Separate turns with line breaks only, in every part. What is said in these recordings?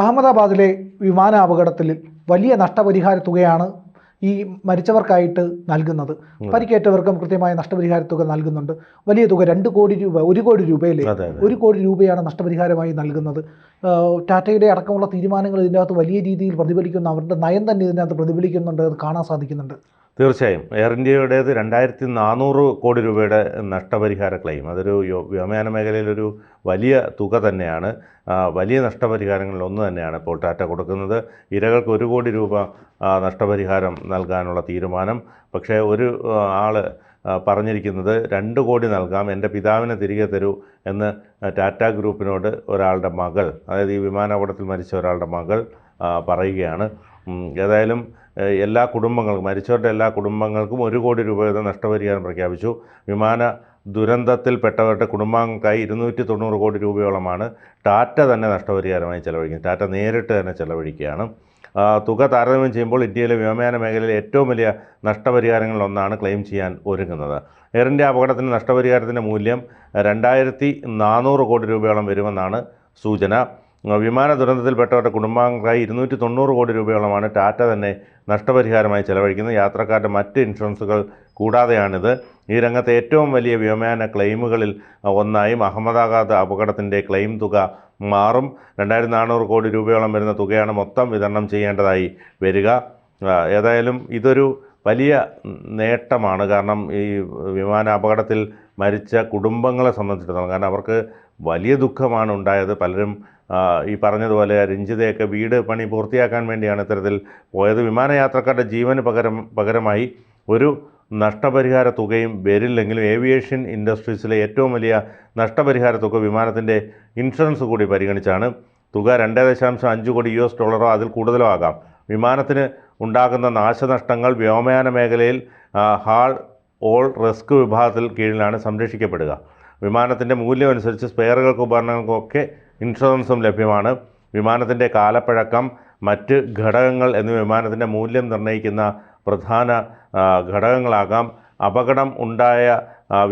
അഹമ്മദാബാദിലെ വിമാന അപകടത്തിൽ വലിയ നഷ്ടപരിഹാര തുകയാണ് ഈ മരിച്ചവർക്കായിട്ട് നൽകുന്നത്. പരിക്കേറ്റവർക്കും കൃത്യമായ നഷ്ടപരിഹാര തുക നൽകുന്നുണ്ട്. വലിയ തുക രണ്ട് കോടി രൂപ ഒരു കോടി രൂപയിലെ
അതെ
ഒരു കോടി രൂപയാണ് നഷ്ടപരിഹാരമായി നൽകുന്നത്. ടാറ്റയുടെ അടക്കമുള്ള തീരുമാനങ്ങൾ ഇതിനകത്ത് വലിയ രീതിയിൽ പ്രതിഫലിക്കുന്നു. അവരുടെ നയം തന്നെ ഇതിനകത്ത് പ്രതിഫലിക്കുന്നുണ്ട് അത് കാണാൻ സാധിക്കുന്നുണ്ട്.
തീർച്ചയായും. എയർ ഇന്ത്യയുടേത് രണ്ടായിരത്തി നാനൂറ് കോടി രൂപയുടെ നഷ്ടപരിഹാര ക്ലെയിം അതൊരു വ്യോമയാന മേഖലയിലൊരു വലിയ തുക തന്നെയാണ്. വലിയ നഷ്ടപരിഹാരങ്ങളിൽ ഒന്ന് തന്നെയാണ് ഇപ്പോൾ ടാറ്റ കൊടുക്കുന്നത്. ഇരകൾക്ക് ഒരു കോടി രൂപ നഷ്ടപരിഹാരം നൽകാനുള്ള തീരുമാനം. പക്ഷേ ഒരു ആൾ പറഞ്ഞിരിക്കുന്നത് രണ്ട് കോടി നൽകാം എന്റെ പിതാവിനെ തിരികെ തരൂ എന്ന് ടാറ്റ ഗ്രൂപ്പിനോട് ഒരാളുടെ മകൾ അതായത് ഈ വിമാനാപകടത്തിൽ മരിച്ച ഒരാളുടെ മകൾ പറയുകയാണ്. ഏതായാലും എല്ലാ കുടുംബങ്ങൾക്കും മരിച്ചവരുടെ എല്ലാ കുടുംബങ്ങൾക്കും ഒരു കോടി രൂപ വീതം നഷ്ടപരിഹാരം പ്രഖ്യാപിച്ചു. വിമാന ദുരന്തത്തിൽപ്പെട്ടവരുടെ കുടുംബാംഗങ്ങൾക്കായി ഇരുന്നൂറ്റി തൊണ്ണൂറ് കോടി രൂപയോളമാണ് ടാറ്റ തന്നെ നഷ്ടപരിഹാരമായി ചെലവഴിക്കുന്നത്. ടാറ്റ നേരിട്ട് തന്നെ ചെലവഴിക്കുകയാണ്. തുക താരതമ്യം ചെയ്യുമ്പോൾ ഇന്ത്യയിലെ വ്യോമയാന മേഖലയിൽ ഏറ്റവും വലിയ നഷ്ടപരിഹാരങ്ങളിലൊന്നാണ് ക്ലെയിം ചെയ്യാൻ ഒരുങ്ങുന്നത്. എയർ ഇന്ത്യ അപകടത്തിന് നഷ്ടപരിഹാരത്തിന്റെ മൂല്യം രണ്ടായിരത്തി നാനൂറ് കോടി രൂപയോളം വരുമെന്നാണ് സൂചന. വിമാന ദുരന്തത്തിൽപ്പെട്ടവരുടെ കുടുംബാംഗങ്ങൾക്കായി ഇരുന്നൂറ്റി തൊണ്ണൂറ് കോടി രൂപയോളമാണ് ടാറ്റ തന്നെ നഷ്ടപരിഹാരമായി ചെലവഴിക്കുന്നത്. യാത്രക്കാരുടെ മറ്റ് ഇൻഷുറൻസുകൾ കൂടാതെയാണിത്. ഈ രംഗത്തെ ഏറ്റവും വലിയ വ്യോമയാന ക്ലെയിമുകളിൽ ഒന്നായും അഹമ്മദാബാദ് അപകടത്തിന്റെ ക്ലെയിം തുക മാറും. രണ്ടായിരത്തി നാനൂറ് കോടി രൂപയോളം വരുന്ന തുകയാണ് മൊത്തം വിതരണം ചെയ്യേണ്ടതായി വരിക. ഏതായാലും ഇതൊരു വലിയ നേട്ടമാണ്. കാരണം ഈ വിമാന അപകടത്തിൽ മരിച്ച കുടുംബങ്ങളെ സംബന്ധിച്ചിടത്തോളം കാരണം അവർക്ക് വലിയ ദുഃഖമാണ് ഉണ്ടായത്. പലരും ഈ പറഞ്ഞതുപോലെ രഞ്ജിതയൊക്കെ വീട് പണി പൂർത്തിയാക്കാൻ വേണ്ടിയാണ് ഇത്തരത്തിൽ പോയത്. വിമാനയാത്രക്കാരുടെ ജീവന് പകരം പകരമായി ഒരു നഷ്ടപരിഹാര തുകയും വരില്ലെങ്കിലും ഏവിയേഷൻ ഇൻഡസ്ട്രീസിലെ ഏറ്റവും വലിയ നഷ്ടപരിഹാര തുക വിമാനത്തിന്റെ ഇൻഷുറൻസ് കൂടി പരിഗണിച്ചാണ്. തുക രണ്ട് ദശാംശം അഞ്ച് കോടി യു എസ് ഡോളറോ അതിൽ കൂടുതലോ ആകാം. വിമാനത്തിന് ഉണ്ടാകുന്ന നാശനഷ്ടങ്ങൾ വ്യോമയാന മേഖലയിൽ ഹാൾ ഓൾ റിസ്ക് വിഭാഗത്തിൽ കീഴിലാണ് സംരക്ഷിക്കപ്പെടുക. വിമാനത്തിന്റെ മൂല്യം അനുസരിച്ച് സ്പെയറുകൾക്കും ഉപകരണങ്ങൾക്കൊക്കെ ഇൻഷുറൻസും ലഭ്യമാണ്. വിമാനത്തിന്റെ കാലപ്പഴക്കം മറ്റ് ഘടകങ്ങൾ എന്നിവ വിമാനത്തിന്റെ മൂല്യം നിർണയിക്കുന്ന പ്രധാന ഘടകങ്ങളാകാം. അപകടം ഉണ്ടായ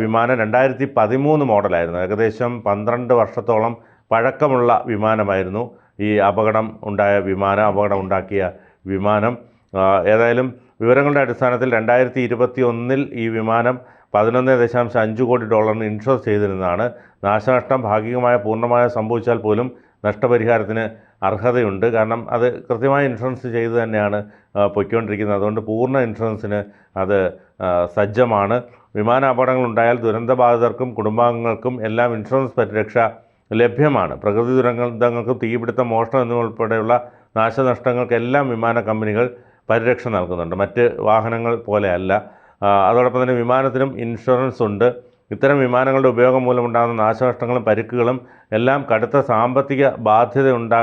വിമാനം രണ്ടായിരത്തി പതിമൂന്ന് മോഡലായിരുന്നു. ഏകദേശം പന്ത്രണ്ട് വർഷത്തോളം പഴക്കമുള്ള വിമാനമായിരുന്നു ഈ അപകടം ഉണ്ടായ വിമാനം അപകടം ഉണ്ടാക്കിയ വിമാനം. ഏതായാലും വിവരങ്ങളുടെ അടിസ്ഥാനത്തിൽ രണ്ടായിരത്തി ഇരുപത്തി ഒന്നിൽ ഈ വിമാനം പതിനൊന്ന് ദശാംശം അഞ്ച് കോടി ഡോളറിന് ഇൻഷുർ ചെയ്തിരുന്നതാണ്. നാശനഷ്ടം ഭാഗികമായ പൂർണമായ സംഭവിച്ചാൽ പോലും നഷ്ടപരിഹാരത്തിന് അർഹതയുണ്ട്. കാരണം അത് കൃത്യമായ ഇൻഷുറൻസ് ചെയ്ത് തന്നെയാണ് പൊയ്ക്കൊണ്ടിരിക്കുന്നത്. അതുകൊണ്ട് പൂർണ ഇൻഷുറൻസിന് അത് സജ്ജമാണ്. വിമാന അപകടങ്ങളുണ്ടായാൽ ദുരന്തബാധിതർക്കും കുടുംബാംഗങ്ങൾക്കും എല്ലാം ഇൻഷുറൻസ് പരിരക്ഷ ലഭ്യമാണ്. പ്രകൃതി ദുരന്തങ്ങൾക്കും തീപിടുത്തം മോഷണം എന്നിവയുൾപ്പെടെയുള്ള നാശനഷ്ടങ്ങൾക്കെല്ലാം വിമാന കമ്പനികൾ പരിരക്ഷ നൽകുന്നുണ്ട്. മറ്റ് വാഹനങ്ങൾ പോലെയല്ല. അതോടൊപ്പം തന്നെ വിമാനത്തിനും ഇൻഷുറൻസ് ഉണ്ട്. ഇത്തരം വിമാനങ്ങളുടെ ഉപയോഗം മൂലമുണ്ടാകുന്ന നാശനഷ്ടങ്ങളും പരിക്കുകളും എല്ലാം കടുത്ത സാമ്പത്തിക ബാധ്യത ഉണ്ടാ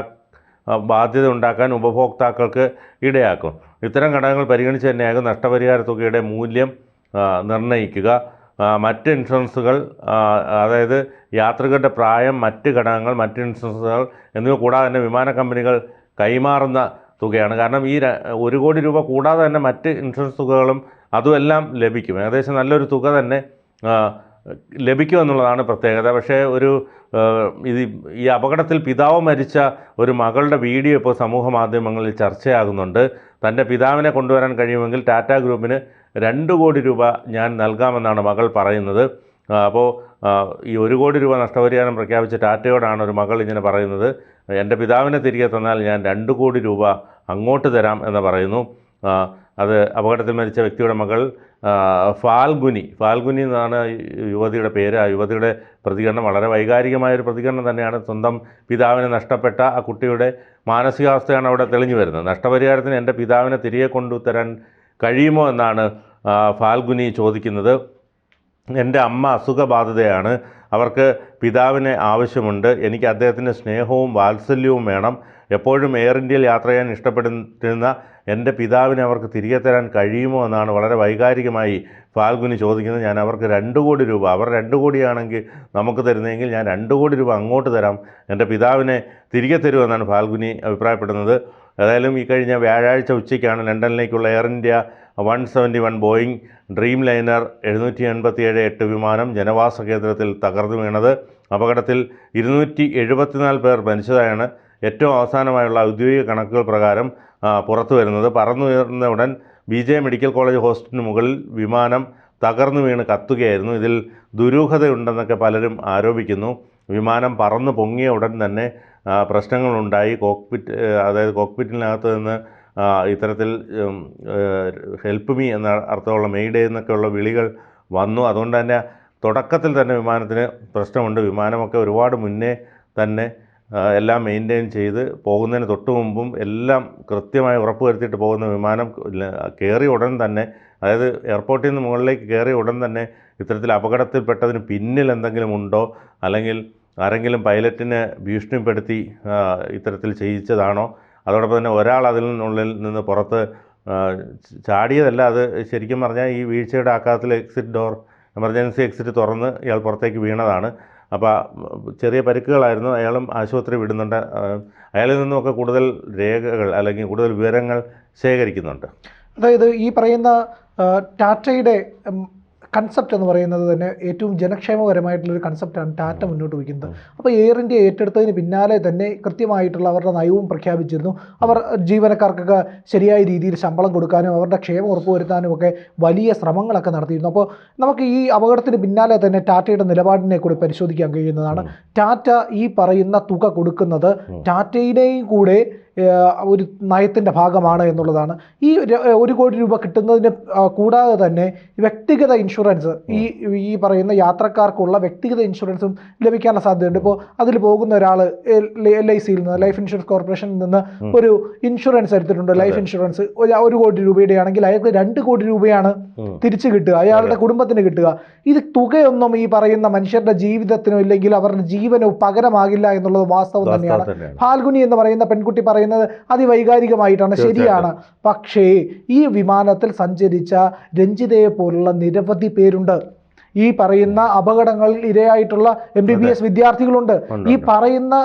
ബാധ്യത ഉണ്ടാക്കാൻ ഉപഭോക്താക്കൾക്ക് ഇടയാക്കും. ഇത്തരം ഘടകങ്ങൾ പരിഗണിച്ച് തന്നെയാകും നഷ്ടപരിഹാര തുകയുടെ മൂല്യം നിർണയിക്കുക. മറ്റ് ഇൻഷുറൻസുകൾ അതായത് യാത്രികരുടെ പ്രായം മറ്റ് ഘടകങ്ങൾ മറ്റ് ഇൻഷുറൻസുകൾ എന്നിവ കൂടാതെ തന്നെ വിമാന കമ്പനികൾ കൈമാറുന്ന തുകയാണ്. കാരണം ഈ ഒരു കോടി രൂപ കൂടാതെ തന്നെ മറ്റ് ഇൻഷുറൻസ് തുകകളും അതുമെല്ലാം ലഭിക്കും. ഏകദേശം നല്ലൊരു തുക തന്നെ ലഭിക്കുമെന്നുള്ളതാണ് പ്രത്യേകത. പക്ഷേ ഒരു ഇത് ഈ അപകടത്തിൽ പിതാവ് മരിച്ച ഒരു മകളുടെ വീഡിയോ ഇപ്പോൾ സമൂഹ മാധ്യമങ്ങളിൽ ചർച്ചയാകുന്നുണ്ട്. തന്റെ പിതാവിനെ കൊണ്ടുവരാൻ കഴിയുമെങ്കിൽ ടാറ്റ ഗ്രൂപ്പിന് രണ്ട് കോടി രൂപ ഞാൻ നൽകാമെന്നാണ് മകൾ പറയുന്നത്. അപ്പോൾ ഈ ഒരു കോടി രൂപ നഷ്ടപരിഹാരം പ്രഖ്യാപിച്ച ടാറ്റയോടാണ് ഒരു മകൾ ഇങ്ങനെ പറയുന്നത്. എന്റെ പിതാവിനെ തിരികെ തന്നാൽ ഞാൻ രണ്ട് കോടി രൂപ അങ്ങോട്ട് തരാം എന്ന് പറയുന്നു. അത് അപകടത്തിൽ മരിച്ച വ്യക്തിയുടെ മകൾ ഫാൽഗുനി. ഫാൽഗുനി എന്നാണ് യുവതിയുടെ പേര്. ആ യുവതിയുടെ പ്രതികരണം വളരെ വൈകാരികമായ ഒരു പ്രതികരണം തന്നെയാണ്. സ്വന്തം പിതാവിനെ നഷ്ടപ്പെട്ട ആ കുട്ടിയുടെ മാനസികാവസ്ഥയാണ് അവിടെ തെളിഞ്ഞു വരുന്നത്. നഷ്ടപരിഹാരത്തിന് എന്റെ പിതാവിനെ തിരികെ കൊണ്ടുതരാൻ കഴിയുമോ എന്നാണ് ഫാൽഗുനി ചോദിക്കുന്നത്. എന്റെ അമ്മ അസുഖബാധിതയാണ്. അവർക്ക് പിതാവിനെ ആവശ്യമുണ്ട്. എനിക്ക് അദ്ദേഹത്തിന്റെ സ്നേഹവും വാത്സല്യവും വേണം. എപ്പോഴും എയർ ഇന്ത്യയിൽ യാത്ര ചെയ്യാൻ ഇഷ്ടപ്പെടുന്ന എന്റെ പിതാവിനെ അവർക്ക് തിരികെ തരാൻ കഴിയുമോ എന്നാണ് വളരെ വൈകാരികമായി ഫാൽഗുനി ചോദിക്കുന്നത്. ഞാൻ അവർക്ക് രണ്ട് കോടി രൂപ അവർ രണ്ട് കോടിയാണെങ്കിൽ നമുക്ക് തരുന്നതെങ്കിൽ ഞാൻ രണ്ട് കോടി രൂപ അങ്ങോട്ട് തരാം. എന്റെ പിതാവിനെ തിരികെ തരുമെന്നാണ് ഫാൽഗുനി അഭിപ്രായപ്പെടുന്നത്. ഏതായാലും ഈ കഴിഞ്ഞ വ്യാഴാഴ്ച ഉച്ചയ്ക്കാണ് ലണ്ടനിലേക്കുള്ള Air India one seventy one Boeing Dreamliner എഴുന്നൂറ്റി എൺപത്തിയേഴ് എട്ട് വിമാനം ജനവാസ കേന്ദ്രത്തിൽ തകർന്നു വീണത്. അപകടത്തിൽ ഇരുന്നൂറ്റി എഴുപത്തിനാല് പേർ മരിച്ചതായാണ് ഏറ്റവും അവസാനമായുള്ള ഔദ്യോഗിക കണക്കുകൾ പ്രകാരം പുറത്തു വരുന്നത്. പറന്നുയർന്ന ഉടൻ ബി ജെ മെഡിക്കൽ കോളേജ് ഹോസ്റ്റലിന് മുകളിൽ വിമാനം തകർന്നു വീണ് കത്തുകയായിരുന്നു. ഇതിൽ ദുരൂഹതയുണ്ടെന്നൊക്കെ പലരും ആരോപിക്കുന്നു. വിമാനം പറന്ന് പൊങ്ങിയ ഉടൻ തന്നെ പ്രശ്നങ്ങളുണ്ടായി. കോക്പിറ്റ് അതായത് കോക്പിറ്റിനകത്ത് നിന്ന് ഇത്തരത്തിൽ ഹെൽപ്പ് മീ എന്ന അർത്ഥമുള്ള മെയ്ഡേ എന്നൊക്കെയുള്ള വിളികൾ വന്നു. അതുകൊണ്ട് തന്നെ തുടക്കത്തിൽ തന്നെ വിമാനത്തിന് പ്രശ്നമുണ്ട്. വിമാനമൊക്കെ ഒരുപാട് മുന്നേ തന്നെ എല്ലാം മെയിന്റെയിൻ ചെയ്ത് പോകുന്നതിന് തൊട്ട് മുമ്പും എല്ലാം കൃത്യമായി ഉറപ്പ് വരുത്തിയിട്ട് പോകുന്ന വിമാനം കയറി ഉടൻ തന്നെ അതായത് എയർപോർട്ടിൽ നിന്ന് മുകളിലേക്ക് കയറിയ ഉടൻ തന്നെ ഇത്തരത്തിൽ അപകടത്തിൽപ്പെട്ടതിന് പിന്നിൽ എന്തെങ്കിലും ഉണ്ടോ? അല്ലെങ്കിൽ ആരെങ്കിലും പൈലറ്റിനെ ഭീഷണിപ്പെടുത്തി ഇത്തരത്തിൽ ചെയ്യിച്ചതാണോ? അതോടൊപ്പം തന്നെ ഒരാൾ അതിൽ നിന്നുള്ളിൽ നിന്ന് പുറത്ത് ചാടിയതല്ല അത് ശരിക്കും പറഞ്ഞാൽ ഈ വീഴ്ചയുടെ ആഘാതത്തിൽ എക്സിറ്റ് ഡോർ എമർജൻസി എക്സിറ്റ് തുറന്ന് ഇയാൾ പുറത്തേക്ക് വീണതാണ്. അപ്പോൾ ചെറിയ പരിക്കുകളായിരുന്നു അയാളും ആശുപത്രി വിടുന്നുണ്ട്. അയാളിൽ നിന്നുമൊക്കെ കൂടുതൽ രേഖകൾ അല്ലെങ്കിൽ കൂടുതൽ വിവരങ്ങൾ ശേഖരിക്കുന്നുണ്ട്.
അതായത് ഈ പറയുന്ന ടാറ്റയുടെ കൺസെപ്റ്റ് എന്ന് പറയുന്നത് തന്നെ ഏറ്റവും ജനക്ഷേമപരമായിട്ടുള്ളൊരു കൺസെപ്റ്റാണ് ടാറ്റ മുന്നോട്ട് വയ്ക്കുന്നത്. അപ്പോൾ എയർ ഇന്ത്യ ഏറ്റെടുത്തതിന് പിന്നാലെ തന്നെ കൃത്യമായിട്ടുള്ള അവരുടെ നയവും പ്രഖ്യാപിച്ചിരുന്നു. അവർ ജീവനക്കാർക്കൊക്കെ ശരിയായ രീതിയിൽ ശമ്പളം കൊടുക്കാനും അവരുടെ ക്ഷേമം ഉറപ്പുവരുത്താനും ഒക്കെ വലിയ ശ്രമങ്ങളൊക്കെ നടത്തിയിരുന്നു. അപ്പോൾ നമുക്ക് ഈ അപകടത്തിന് പിന്നാലെ തന്നെ ടാറ്റയുടെ നിലപാടിനെ കൂടി പരിശോധിക്കാൻ കഴിയുന്നതാണ്. ടാറ്റ ഈ പറയുന്ന തുക കൊടുക്കുന്നത് ടാറ്റയുടെയും കൂടെ ഒരു നയത്തിന്റെ ഭാഗമാണ് എന്നുള്ളതാണ്. ഈ ഒരു കോടി രൂപ കിട്ടുന്നതിന് കൂടാതെ തന്നെ വ്യക്തിഗത ഇൻഷുറൻസ് ഈ ഈ പറയുന്ന യാത്രക്കാർക്കുള്ള വ്യക്തിഗത ഇൻഷുറൻസും ലഭിക്കാനുള്ള സാധ്യതയുണ്ട്. ഇപ്പോൾ അതിൽ പോകുന്ന ഒരാൾ എൽ ഐ സിയിൽ നിന്ന് ലൈഫ് ഇൻഷുറൻസ് കോർപ്പറേഷനിൽ നിന്ന് ഒരു ഇൻഷുറൻസ് എടുത്തിട്ടുണ്ട്. Life insurance. ഒരു കോടി രൂപയുടെ ആണെങ്കിൽ അയാൾക്ക് രണ്ട് കോടി രൂപയാണ് തിരിച്ചു കിട്ടുക. അയാളുടെ കുടുംബത്തിന് കിട്ടുക. ഇത് തുകയൊന്നും ഈ പറയുന്ന മനുഷ്യരുടെ ജീവിതത്തിനോ ഇല്ലെങ്കിൽ അവരുടെ ജീവനോ പകരമാകില്ല എന്നുള്ളത് വാസ്തവം തന്നെയാണ്. ഫാൽഗുനി എന്ന് പറയുന്ന പെൺകുട്ടി പറയുന്നത് അതിവൈകാരികമായിട്ടാണ്. ശരിയാണ്. പക്ഷേ ഈ വിമാനത്തിൽ സഞ്ചരിച്ച രഞ്ജിതയെ പോലുള്ള നിരവധി പേരുണ്ട്. ഈ പറയുന്ന അപകടങ്ങളിൽ ഇരയായിട്ടുള്ള എം ബി ബി എസ് വിദ്യാർത്ഥികളുണ്ട്. ഈ പറയുന്ന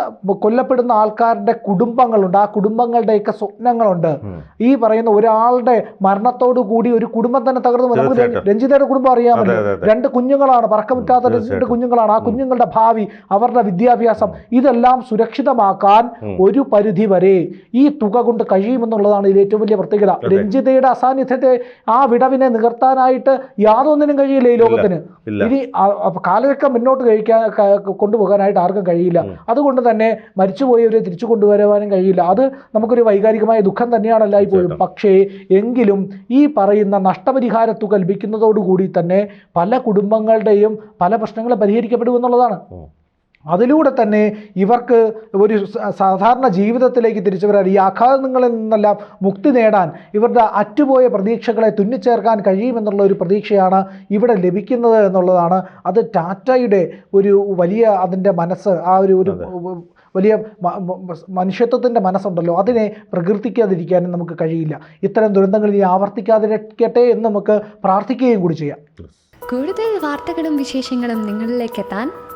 കൊല്ലപ്പെടുന്ന ആൾക്കാരുടെ കുടുംബങ്ങളുണ്ട്. ആ കുടുംബങ്ങളുടെയൊക്കെ സ്വപ്നങ്ങളുണ്ട്. ഈ പറയുന്ന ഒരാളുടെ മരണത്തോടു കൂടി ഒരു കുടുംബം തന്നെ തകർന്നു. നമുക്ക് രഞ്ജിതയുടെ കുടുംബം അറിയാമല്ലോ. രണ്ട് കുഞ്ഞുങ്ങളാണ്. പറക്കമിറ്റാത്ത രണ്ട് കുഞ്ഞുങ്ങളാണ്. ആ കുഞ്ഞുങ്ങളുടെ ഭാവി അവരുടെ വിദ്യാഭ്യാസം ഇതെല്ലാം സുരക്ഷിതമാക്കാൻ ഒരു പരിധി വരെ ഈ തുക കൊണ്ട് കഴിയുമെന്നുള്ളതാണ് ഇതിൽ ഏറ്റവും വലിയ പ്രത്യേകത. രഞ്ജിതയുടെ അസാന്നിധ്യത്തെ ആ വിടവിനെ നികർത്താനായിട്ട് യാതൊന്നിനും കഴിയില്ല ഈ ലോകത്തിന്. ഇനി കാലഘട്ടം മുന്നോട്ട് കഴിക്കാൻ കൊണ്ടുപോകാനായിട്ട് ആർക്കും കഴിയില്ല. അതുകൊണ്ട് തന്നെ മരിച്ചുപോയവരെ തിരിച്ചു കൊണ്ടുവരുവാനും കഴിയില്ല. അത് നമുക്കൊരു വൈകാരികമായ ദുഃഖം തന്നെയാണ് എല്ലായ്പ്പോഴും പക്ഷേ എങ്കിലും ഈ പറയുന്ന നഷ്ടപരിഹാര തുക ലഭിക്കുന്നതോടുകൂടി തന്നെ പല കുടുംബങ്ങളുടെയും പല പ്രശ്നങ്ങളും പരിഹരിക്കപ്പെടുമെന്നുള്ളതാണ്. അതിലൂടെ തന്നെ ഇവർക്ക് ഒരു സാധാരണ ജീവിതത്തിലേക്ക് തിരിച്ചു വരാൻ ഈ ആഘാതങ്ങളിൽ നിന്നെല്ലാം മുക്തി നേടാൻ ഇവരുടെ അറ്റുപോയ പ്രതീക്ഷകളെ തുന്നിച്ചേർക്കാൻ കഴിയുമെന്നുള്ള ഒരു പ്രതീക്ഷയാണ് ഇവിടെ ലഭിക്കുന്നത് എന്നുള്ളതാണ്. അത് ടാറ്റയുടെ ഒരു വലിയ അതിന്റെ മനസ്സ് ആ ഒരു ഒരു വലിയ മനുഷ്യത്വത്തിന്റെ മനസ്സുണ്ടല്ലോ. അതിനെ പ്രകീർത്തിക്കാതിരിക്കാനും നമുക്ക് കഴിയില്ല. ഇത്തരം ദുരന്തങ്ങൾ ഇനി ആവർത്തിക്കാതിരിക്കട്ടെ എന്ന് നമുക്ക് പ്രാർത്ഥിക്കുകയും കൂടി ചെയ്യാം.
കൂടുതൽ വാർത്തകളും വിശേഷങ്ങളും നിങ്ങളിലേക്ക് എത്താൻ